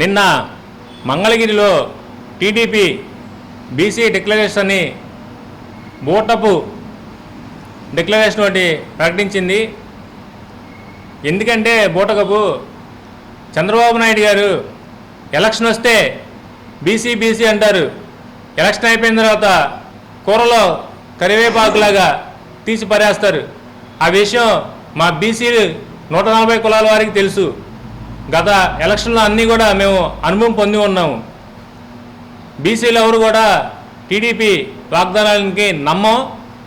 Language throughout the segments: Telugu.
నిన్న మంగళగిరిలో టీడీపీ బీసీ డిక్లరేషన్ అని బూటపు డిక్లరేషన్ ఒకటి ప్రకటించింది. ఎందుకంటే బూటకపు చంద్రబాబు నాయుడు గారు ఎలక్షన్ వస్తే బీసీ బీసీ అంటారు. ఎలక్షన్ అయిపోయిన తర్వాత కూరలో కరివేపాకులాగా తీసి పరేస్తారు. ఆ విషయం మా బీసీ నూట నలభై కులాల వారికి తెలుసు. గత ఎలక్షన్లో అన్నీ కూడా మేము అనుభవం పొంది ఉన్నాము. బీసీలు ఎవరు కూడా టీడీపీ వాగ్దానాలకి నమ్మం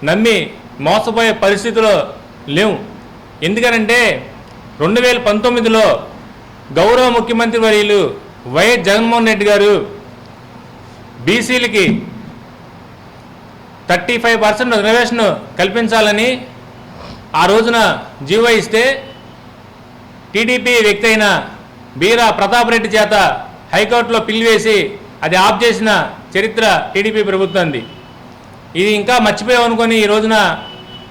నమ్మి మోసపోయే పరిస్థితిలో లేవు. ఎందుకనంటే రెండు వేల పంతొమ్మిదిలో గౌరవ ముఖ్యమంత్రి వర్యులు వైఎస్ జగన్మోహన్ రెడ్డి గారు బీసీలకి థర్టీ ఫైవ్ పర్సెంట్ రిజర్వేషన్ కల్పించాలని ఆ రోజున జీవో ఇస్తే టీడీపీ వ్యక్తి అయిన బీరా ప్రతాప్ రెడ్డి చేత హైకోర్టులో పిల్లివేసి అది ఆఫ్ చేసిన చరిత్ర టీడీపీ ప్రభుత్వంది. ఇది ఇంకా మర్చిపోయామనుకొని ఈ రోజున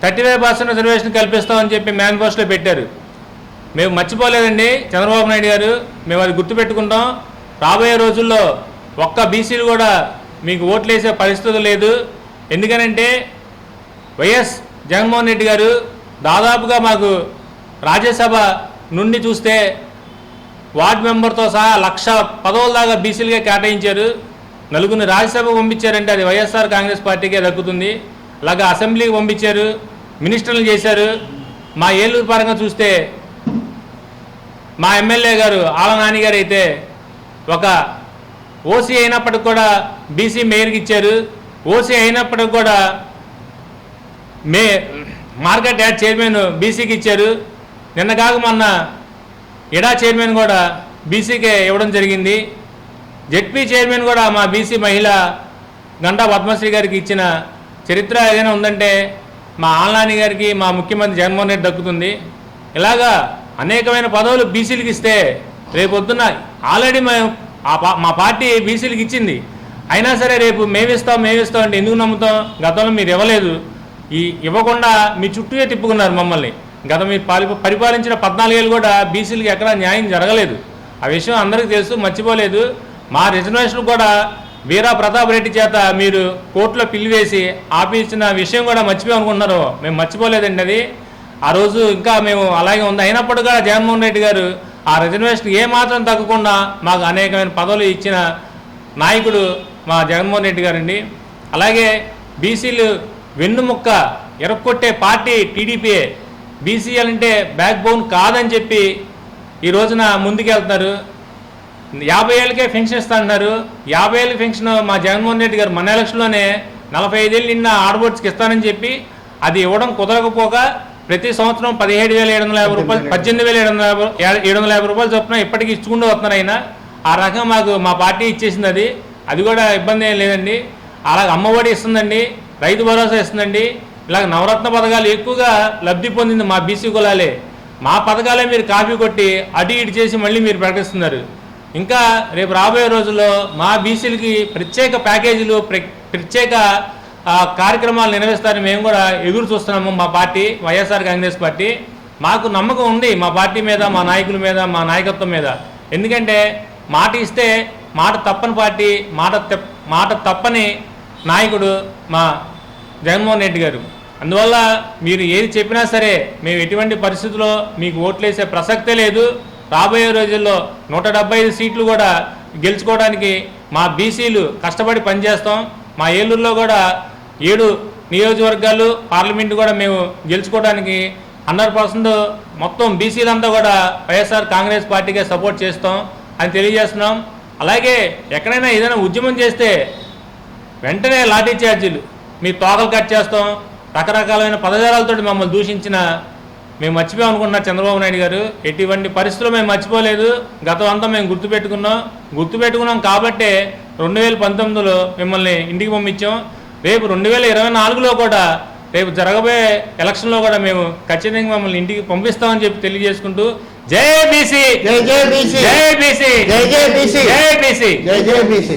థర్టీ ఫైవ్ పర్సెంట్ రిజర్వేషన్ కల్పిస్తామని చెప్పి మేనిఫెస్టోలో పెట్టారు. మేము మర్చిపోలేదండి చంద్రబాబు నాయుడు గారు మేము అది గుర్తుపెట్టుకుంటాం. రాబోయే రోజుల్లో ఒక్క బీసీలు కూడా మీకు ఓట్లేసే పరిస్థితి లేదు. ఎందుకనంటే వైఎస్ జగన్మోహన్ రెడ్డి గారు దాదాపుగా మాకు రాజ్యసభ నుండి చూస్తే వార్డ్ మెంబర్తో సహా లక్ష పదవుల దాకా బీసీలుగా కేటాయించారు. నలుగురిని రాజ్యసభ పంపించారంటే అది వైఎస్ఆర్ కాంగ్రెస్ పార్టీకే దక్కుతుంది. అలాగే అసెంబ్లీకి పంపించారు మినిస్టర్లు చేశారు. మా ఏలూరు పరంగా చూస్తే మా ఎమ్మెల్యే గారు ఆలనాని గారు అయితే ఒక ఓసీ అయినప్పటికి కూడా బీసీ మేయర్కి ఇచ్చారు. ఓసీ అయినప్పటికి కూడా మే మార్కెట్ యాడ్ చైర్మన్ బీసీకి ఇచ్చారు. నిన్న కాక మొన్న ఎడా చైర్మన్ కూడా బీసీకే ఇవ్వడం జరిగింది. జెడ్పీ చైర్మన్ కూడా మా బీసీ మహిళ గంటా పద్మశ్రీ గారికి ఇచ్చిన చరిత్ర ఏదైనా ఉందంటే మా ఆల్నాని గారికి మా ముఖ్యమంత్రి జగన్మోహన్ రెడ్డి దక్కుతుంది. ఇలాగా అనేకమైన పదవులు బీసీలకు ఇస్తే రేపొద్దున ఆల్రెడీ మేము ఆ పా- మా పార్టీ బీసీలకు ఇచ్చింది. అయినా సరే రేపు మేమిస్తాం మేమిస్తాం అంటే ఎందుకు నమ్ముతాం? గతంలో మీరు ఇవ్వలేదు. ఈ ఇవ్వకుండా మీ చుట్టూ తిప్పుకున్నారు మమ్మల్ని. గత మీరు పాలి పరిపాలించిన పద్నాలుగేళ్ళు కూడా బీసీలకు ఎక్కడ న్యాయం జరగలేదు. ఆ విషయం అందరికీ తెలుసు మర్చిపోలేదు. మా రిజర్వేషన్ కూడా వీరా ప్రతాప్ రెడ్డి చేత మీరు కోర్టులో పిలివేసి ఆపించిన విషయం కూడా మర్చిపోయి అనుకుంటున్నారు మేము మర్చిపోలేదండి అది. ఆ రోజు ఇంకా మేము అలాగే ఉంది. అయినప్పుడు కూడా జగన్మోహన్ రెడ్డి గారు ఆ రిజర్వేషన్ ఏమాత్రం తగ్గకుండా మాకు అనేకమైన పదవులు ఇచ్చిన నాయకుడు మా జగన్మోహన్ రెడ్డి గారండి. అలాగే బీసీలు వెన్నుముక్క ఎరక్కొట్టే పార్టీ టీడీపీఏ బీసీఎల్ అంటే బ్యాక్ బోన్ కాదని చెప్పి ఈ రోజున ముందుకెళ్తున్నారు. యాభై ఏళ్ళకే పెన్షన్ ఇస్తా అంటున్నారు యాభై ఏళ్ళకి పెన్షన్ మా జగన్మోహన్ రెడ్డి గారు మన ఎలక్షన్లోనే నలభై ఐదేళ్ళు నిన్న ఆడబోట్స్కి ఇస్తానని చెప్పి అది ఇవ్వడం కుదరకపోగా ప్రతి సంవత్సరం పదిహేడు వేల ఏడు వందల యాభై రూపాయలు పద్దెనిమిది వేల ఏడు వందల యాభై ఏడు వందల యాభై రూపాయలు చొప్పున ఇప్పటికీ ఇచ్చుకుంటూ వస్తున్నారు ఆయన. ఆ రకంగా మాకు మా పార్టీ ఇచ్చేసింది అది. అది కూడా ఇబ్బంది ఏం లేదండి. అలాగే అమ్మఒడి ఇస్తుందండి. రైతు భరోసా ఇస్తుందండి. ఇలాగ నవరత్న పథకాలు ఎక్కువగా లబ్ధి పొందింది మా బీసీ కులాలే. మా పథకాలే మీరు కాపీ కొట్టి అటు ఇటు చేసి మళ్ళీ మీరు ప్రకటిస్తున్నారు. ఇంకా రేపు రాబోయే రోజుల్లో మా బీసీలకి ప్రత్యేక ప్యాకేజీలు ప్ర- ప్రత్యేక కార్యక్రమాలు నిర్వహిస్తారని మేము కూడా ఎదురు చూస్తున్నాము మా పార్టీ వైఎస్ఆర్ కాంగ్రెస్ పార్టీ. మాకు నమ్మకం ఉంది మా పార్టీ మీద మా నాయకుల మీద మా నాయకత్వం మీద. ఎందుకంటే మాట ఇస్తే మాట తప్పని పార్టీ మాట మాట తప్పని నాయకుడు మా జగన్మోహన్ రెడ్డి గారు. అందువల్ల మీరు ఏది చెప్పినా సరే మేము ఎటువంటి పరిస్థితుల్లో మీకు ఓట్లేసే ప్రసక్తే లేదు. రాబోయే రోజుల్లో నూట ఐదు సీట్లు కూడా గెలుచుకోవడానికి మా బీసీలు కష్టపడి పనిచేస్తాం. మా ఏలూరులో కూడా ఏడు నియోజకవర్గాలు పార్లమెంటు కూడా మేము గెలుచుకోవడానికి హండ్రెడ్ పర్సెంట్ మొత్తం బీసీలంతా కూడా వైఎస్ఆర్ కాంగ్రెస్ పార్టీకే సపోర్ట్ చేస్తాం అని తెలియజేస్తున్నాం. అలాగే ఎక్కడైనా ఏదైనా ఉద్యమం చేస్తే వెంటనే లాఠీ ఛార్జీలు. మీ తోకలు కట్ చేస్తాం. రకరకాలైన పదజాలాలతో మమ్మల్ని దూషించిన మేము మర్చిపోయాం అనుకుంటున్నారు చంద్రబాబు నాయుడు గారు. ఎటువంటి పరిస్థితుల్లో మేము మర్చిపోలేదు. గతం అంతా మేము గుర్తుపెట్టుకున్నాం. గుర్తుపెట్టుకున్నాం కాబట్టే రెండు వేల పంతొమ్మిదిలో మిమ్మల్ని ఇంటికి పంపించాం. రేపు రెండు వేల ఇరవై నాలుగులో కూడా రేపు జరగబోయే ఎలక్షన్లో కూడా మేము ఖచ్చితంగా మమ్మల్ని ఇంటికి పంపిస్తామని చెప్పి తెలియజేసుకుంటూ జై బీసీ! జై జై బీసీ! జై బీసీ! జై జై బీసీ! జై బీసీ! జై జై బీసీ!